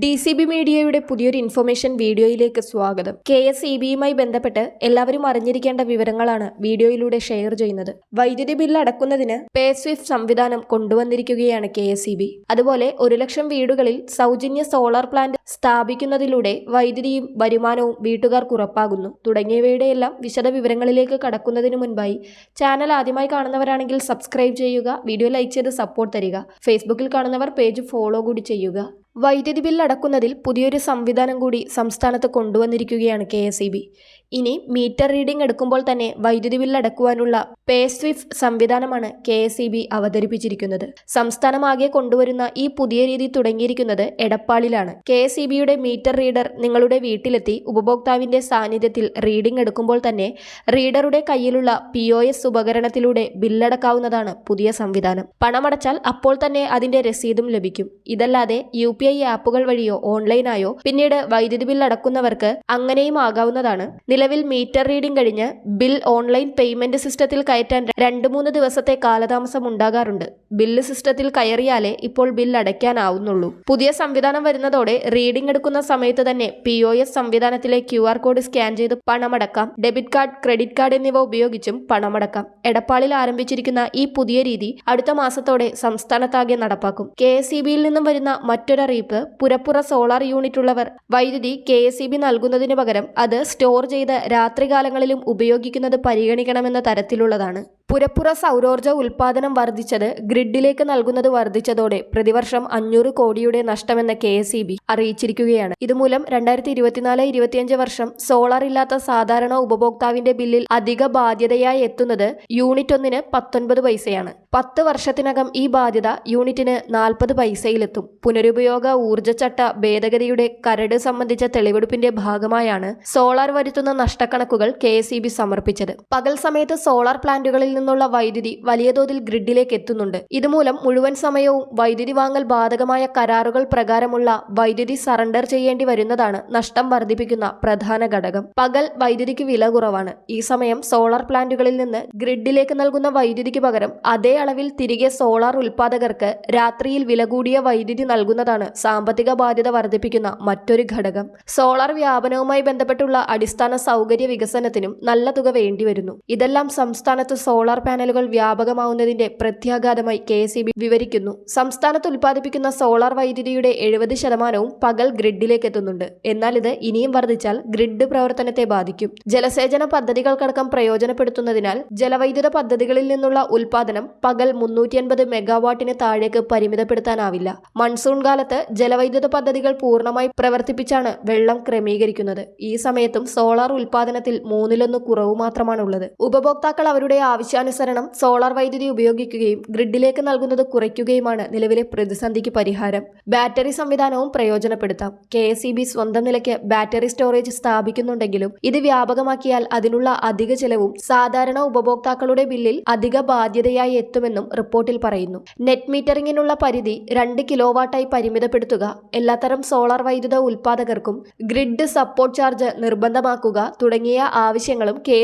D C B മീഡിയയുടെ പുതിയൊരു information വീഡിയോയിലേക്ക് സ്വാഗതം. കെ എസ് ഇ ബിയുമായി ബന്ധപ്പെട്ട് എല്ലാവരും അറിഞ്ഞിരിക്കേണ്ട വിവരങ്ങളാണ് വീഡിയോയിലൂടെ ഷെയർ ചെയ്യുന്നത്. വൈദ്യുതി ബില്ല് അടക്കുന്നതിന് പേ സ്വിഫ്റ്റ് സംവിധാനം കൊണ്ടുവന്നിരിക്കുകയാണ് കെ എസ് ഇ ബി അതുപോലെ ഒരു ലക്ഷം വീടുകളിൽ സൗജന്യ സോളാർ പ്ലാന്റ് സ്ഥാപിക്കുന്നതിലൂടെ വൈദ്യുതിയും വരുമാനവും വീട്ടുകാർക്ക് ഉറപ്പാകുന്നു. തുടങ്ങിയവയുടെ എല്ലാം വിശദ വിവരങ്ങളിലേക്ക് കടക്കുന്നതിന് മുൻപായി ചാനൽ ആദ്യമായി കാണുന്നവരാണെങ്കിൽ സബ്സ്ക്രൈബ് ചെയ്യുക വീഡിയോ ലൈക്ക് ചെയ്ത് സപ്പോർട്ട് തരിക ഫേസ്ബുക്കിൽ കാണുന്നവർ പേജ് ഫോളോ കൂടി ചെയ്യുക. വൈദ്യുതി ബിൽ അടക്കുന്നതിൽ പുതിയൊരു സംവിധാനം കൂടി സംസ്ഥാനത്ത് കൊണ്ടുവന്നിരിക്കുകയാണ് കെ എസ് ഇനി മീറ്റർ റീഡിംഗ് എടുക്കുമ്പോൾ തന്നെ വൈദ്യുതി ബിൽ അടക്കുവാനുള്ള പേ സ്വിഫ്റ്റ് സംവിധാനമാണ് കെ എസ് അവതരിപ്പിച്ചിരിക്കുന്നത്. സംസ്ഥാനമാകെ കൊണ്ടുവരുന്ന ഈ പുതിയ രീതി തുടങ്ങിയിരിക്കുന്നത് എടപ്പാളിലാണ്. കെ എസ് ഇ ബിയുടെ മീറ്റർ റീഡർ നിങ്ങളുടെ വീട്ടിലെത്തി ഉപഭോക്താവിന്റെ സാന്നിധ്യത്തിൽ റീഡിംഗ് എടുക്കുമ്പോൾ തന്നെ റീഡറുടെ കയ്യിലുള്ള പി ഒ എസ് ഉപകരണത്തിലൂടെ ബില്ലടക്കാവുന്നതാണ് പുതിയ സംവിധാനം. പണമടച്ചാൽ അപ്പോൾ തന്നെ അതിന്റെ രസീതും ലഭിക്കും. ഇതല്ലാതെ യു പി ഐ ആപ്പുകൾ വഴിയോ ഓൺലൈനായോ പിന്നീട് വൈദ്യുതി ബിൽ അടക്കുന്നവർക്ക് അങ്ങനെയും ആകാവുന്നതാണ്. നിലവിൽ മീറ്റർ റീഡിംഗ് കഴിഞ്ഞ് ബിൽ ഓൺലൈൻ പേയ്മെന്റ് സിസ്റ്റത്തിൽ കയറ്റാൻ രണ്ട് മൂന്ന് ദിവസത്തെ കാലതാമസം ഉണ്ടാകാറുണ്ട്. ബില്ല് സിസ്റ്റത്തിൽ കയറിയാലേ ഇപ്പോൾ ബിൽ അടയ്ക്കാനാവുന്നുള്ളൂ പുതിയ സംവിധാനം വരുന്നതോടെ റീഡിംഗ് എടുക്കുന്ന സമയത്ത് തന്നെ പി ഒ എസ് സംവിധാനത്തിലെ ക്യു ആർ കോഡ് സ്കാൻ ചെയ്ത് പണമടക്കാം. ഡെബിറ്റ് കാർഡ് ക്രെഡിറ്റ് കാർഡ് എന്നിവ ഉപയോഗിച്ചും പണമടക്കാം. എടപ്പാളിൽ ആരംഭിച്ചിരിക്കുന്ന ഈ പുതിയ രീതി അടുത്ത മാസത്തോടെ സംസ്ഥാനത്താകെ നടപ്പാക്കും. കെ എസ് ഇ ബിയിൽ നിന്നും വരുന്ന മറ്റൊരറിയിപ്പ് പുരപ്പുറ സോളാർ യൂണിറ്റ് ഉള്ളവർ വൈദ്യുതി കെ എസ് ഇ ബി നൽകുന്നതിന് പകരം അത് സ്റ്റോർ ചെയ്ത് രാത്രികാലങ്ങളിലും ഉപയോഗിക്കുന്നത് പരിഗണിക്കണമെന്ന തരത്തിലുള്ളതാണ്. പുരപ്പുറ സൗരോർജ ഉൽപാദനം വർദ്ധിച്ചത് ഗ്രിഡിലേക്ക് നൽകുന്നത് വർദ്ധിച്ചതോടെ പ്രതിവർഷം അഞ്ഞൂറ് കോടിയുടെ നഷ്ടമെന്ന് കെ എസ് ഇ ബി അറിയിച്ചിരിക്കുകയാണ്. ഇതുമൂലം രണ്ടായിരത്തി ഇരുപത്തിനാല് ഇരുപത്തിയഞ്ച് വർഷം സോളാർ ഇല്ലാത്ത സാധാരണ ഉപഭോക്താവിന്റെ ബില്ലിൽ അധിക ബാധ്യതയായി എത്തുന്നത് യൂണിറ്റ് ഒന്നിന് പത്തൊൻപത് പൈസയാണ്. പത്ത് വർഷത്തിനകം ഈ ബാധ്യത യൂണിറ്റിന് നാൽപ്പത് പൈസയിലെത്തും. പുനരുപയോഗ ഊർജച്ചട്ട ഭേദഗതിയുടെ കരട് സംബന്ധിച്ച തെളിവെടുപ്പിന്റെ ഭാഗമായാണ് സോളാർ വരുത്തുന്ന നഷ്ടക്കണക്കുകൾ കെ സമർപ്പിച്ചത്. പകൽ സമയത്ത് സോളാർ പ്ലാന്റുകളിൽ നിന്നുള്ള വൈദ്യുതി വലിയ തോതിൽ ഗ്രിഡിലേക്ക് എത്തുന്നുണ്ട്. ഇതുമൂലം മുഴുവൻ സമയവും വൈദ്യുതി വാങ്ങൽ ബാധകമായ കരാറുകൾ പ്രകാരമുള്ള വൈദ്യുതി സറണ്ടർ ചെയ്യേണ്ടി വരുന്നതാണ് നഷ്ടം വർദ്ധിപ്പിക്കുന്ന പ്രധാന ഘടകം. പകൽ വൈദ്യുതിക്ക് വില കുറവാണ്. ഈ സമയം സോളാർ പ്ലാന്റുകളിൽ നിന്ന് ഗ്രിഡിലേക്ക് നൽകുന്ന വൈദ്യുതിക്ക് പകരം അതേ അളവിൽ തിരികെ സോളാർ ഉൽപാദകർക്ക് രാത്രിയിൽ വില കൂടിയ വൈദ്യുതി നൽകുന്നതാണ് സാമ്പത്തിക ബാധ്യത വർദ്ധിപ്പിക്കുന്ന മറ്റൊരു ഘടകം. സോളാർ വ്യാപനവുമായി ബന്ധപ്പെട്ടുള്ള അടിസ്ഥാന സൗകര്യ വികസനത്തിനും നല്ല തുക വേണ്ടിവരുന്നു. ഇതെല്ലാം സംസ്ഥാനത്ത് സോളാർ പാനലുകൾ വ്യാപകമാവുന്നതിന്റെ പ്രത്യാഘാതമായി കെ എസ് വിവരിക്കുന്നു. സംസ്ഥാനത്ത് ഉൽപ്പാദിപ്പിക്കുന്ന സോളാർ വൈദ്യുതിയുടെ എഴുപത് ശതമാനവും പകൽ ഗ്രിഡിലേക്ക് എത്തുന്നുണ്ട് എന്നാൽ ഇത് ഇനിയും വർദ്ധിച്ചാൽ ഗ്രിഡ് പ്രവർത്തനത്തെ ബാധിക്കും. ജലസേചന പദ്ധതികൾക്കടക്കം പ്രയോജനപ്പെടുത്തുന്നതിനാൽ ജലവൈദ്യുത പദ്ധതികളിൽ നിന്നുള്ള ഉൽപാദനം പകൽ മുന്നൂറ്റി അൻപത് മെഗാവാട്ടിന് താഴേക്ക് പരിമിതപ്പെടുത്താനാവില്ല. മൺസൂൺ കാലത്ത് ജലവൈദ്യുത പദ്ധതികൾ പൂർണമായി പ്രവർത്തിപ്പിച്ചാണ് വെള്ളം ക്രമീകരിക്കുന്നത്. ഈ സമയത്തും സോളാർ ഉൽപാദനത്തിൽ മൂന്നിലൊന്ന് കുറവ് മാത്രമാണുള്ളത്. ഉപഭോക്താക്കൾ അവരുടെ ആവശ്യാനുസരണം സോളാർ വൈദ്യുതി ഉപയോഗിക്കുകയും ഗ്രിഡിലേക്ക് നൽകുന്നത് കുറയ്ക്കുകയുമാണ് നിലവിലെ പ്രതിസന്ധിക്ക് പരിഹാരം. ബാറ്ററി സംവിധാനവും പ്രയോജനപ്പെടുത്താം. കെ സ്വന്തം നിലയ്ക്ക് ബാറ്ററി സ്റ്റോറേജ് സ്ഥാപിക്കുന്നുണ്ടെങ്കിലും ഇത് വ്യാപകമാക്കിയാൽ അതിനുള്ള അധിക ചെലവും സാധാരണ ഉപഭോക്താക്കളുടെ ബില്ലിൽ അധിക ബാധ്യതയായി എത്തുമെന്നും റിപ്പോർട്ടിൽ പറയുന്നു. നെറ്റ് മീറ്ററിംഗിനുള്ള പരിധി രണ്ട് കിലോവാട്ടായി പരിമിതപ്പെടുത്തുക എല്ലാത്തരം സോളാർ വൈദ്യുത ഉൽപാദകർക്കും ഗ്രിഡ് സപ്പോർട്ട് ചാർജ് നിർബന്ധമാക്കുക തുടങ്ങിയ ആവശ്യങ്ങളും കെ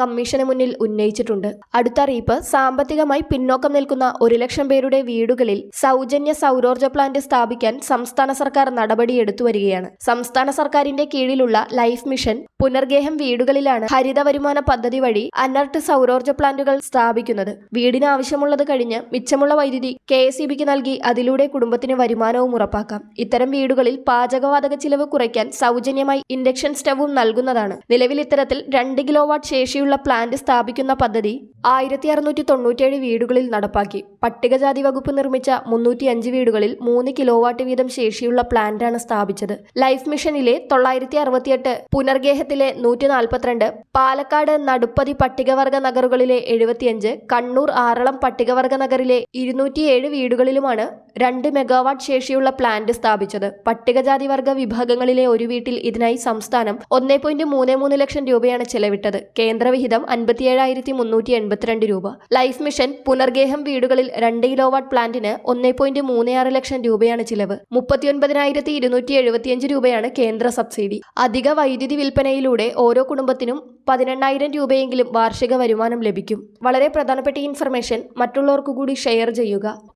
കമ്മീഷന് മുന്നിൽ ഉന്നയിച്ചിട്ടുണ്ട്. അടുത്ത അറിയിപ്പ് സാമ്പത്തികമായി പിന്നോക്കം നിൽക്കുന്ന ഒരു ലക്ഷം പേരുടെ വീടുകളിൽ സൗജന്യ സൗരോർജ പ്ലാന്റ് സ്ഥാപിക്കാൻ സംസ്ഥാന സർക്കാർ നടപടിയെടുത്തു വരികയാണ്. സംസ്ഥാന സർക്കാരിന്റെ കീഴിലുള്ള ലൈഫ് മിഷൻ പുനർഗേഹം വീടുകളിലാണ് ഹരിത വരുമാന പദ്ധതി വഴി അനർട്ട് സൗരോർജ പ്ലാന്റുകൾ സ്ഥാപിക്കുന്നത്. വീടിന് ആവശ്യമുള്ളത് കഴിഞ്ഞ് മിച്ചമുള്ള വൈദ്യുതി കെ എസ് നൽകി അതിലൂടെ കുടുംബത്തിന് വരുമാനവും ഉറപ്പാക്കാം. ഇത്തരം വീടുകളിൽ പാചകവാതക ചിലവ് കുറയ്ക്കാൻ സൗജന്യമായി ഇൻഡക്ഷൻ സ്റ്റവും നൽകുന്നതാണ്. നിലവിൽ ഇത്തരത്തിൽ രണ്ട് കിലോ വാട്ട് ശേഷിയുള്ള പ്ലാന്റ് സ്ഥാപിക്കുന്ന പദ്ധതി ആയിരത്തി അറുന്നൂറ്റി തൊണ്ണൂറ്റിയേഴ് വീടുകളിൽ നടപ്പാക്കി. പട്ടികജാതി വകുപ്പ് നിർമ്മിച്ച മുന്നൂറ്റി അഞ്ച് വീടുകളിൽ മൂന്ന് കിലോവാട്ട് വീതം ശേഷിയുള്ള പ്ലാന്റാണ് സ്ഥാപിച്ചത്. ലൈഫ് മിഷനിലെ തൊള്ളായിരത്തി അറുപത്തിയെട്ട് പുനർഗേഹത്തിലെ നൂറ്റി നാൽപ്പത്തിരണ്ട് പാലക്കാട് നടുപ്പതി പട്ടികവർഗ നഗറുകളിലെ എഴുപത്തിയഞ്ച് കണ്ണൂർ ആറളം പട്ടികവർഗ നഗറിലെ ഇരുന്നൂറ്റിയേഴ് വീടുകളിലുമാണ് രണ്ട് മെഗാവാട്ട് ശേഷിയുള്ള പ്ലാന്റ് സ്ഥാപിച്ചത്. പട്ടികജാതി വർഗ വിഭാഗങ്ങളിലെ ഒരു വീട്ടിൽ ഇതിനായി സംസ്ഥാനം ഒന്നേ പോയിന്റ് മൂന്ന് മൂന്ന് ലക്ഷം രൂപയാണ് ചെലവിട്ടത്. കേന്ദ്രവിഹിതം അൻപത്തിയേഴായിരത്തി മുന്നൂറ്റി എൺപത്തിരണ്ട് രൂപ. ലൈഫ് മിഷൻ പുനർഗേഹം വീടുകളിൽ രണ്ട് കിലോവാട്ട് പ്ലാന്റിന് ഒന്നേ പോയിന്റ് മൂന്ന് ആറ് ലക്ഷം രൂപയാണ് ചിലവ്. മുപ്പത്തിയൊൻപതിനായിരത്തി ഇരുന്നൂറ്റി എഴുപത്തിയഞ്ച് രൂപയാണ് കേന്ദ്ര സബ്സിഡി. അധിക വൈദ്യുതി വിൽപ്പനയിലൂടെ ഓരോ കുടുംബത്തിനും പതിനെണ്ണായിരം രൂപയെങ്കിലും വാർഷിക വരുമാനം ലഭിക്കും. വളരെ പ്രധാനപ്പെട്ട ഇൻഫർമേഷൻ മറ്റുള്ളവർക്കു കൂടി ഷെയർ ചെയ്യുക.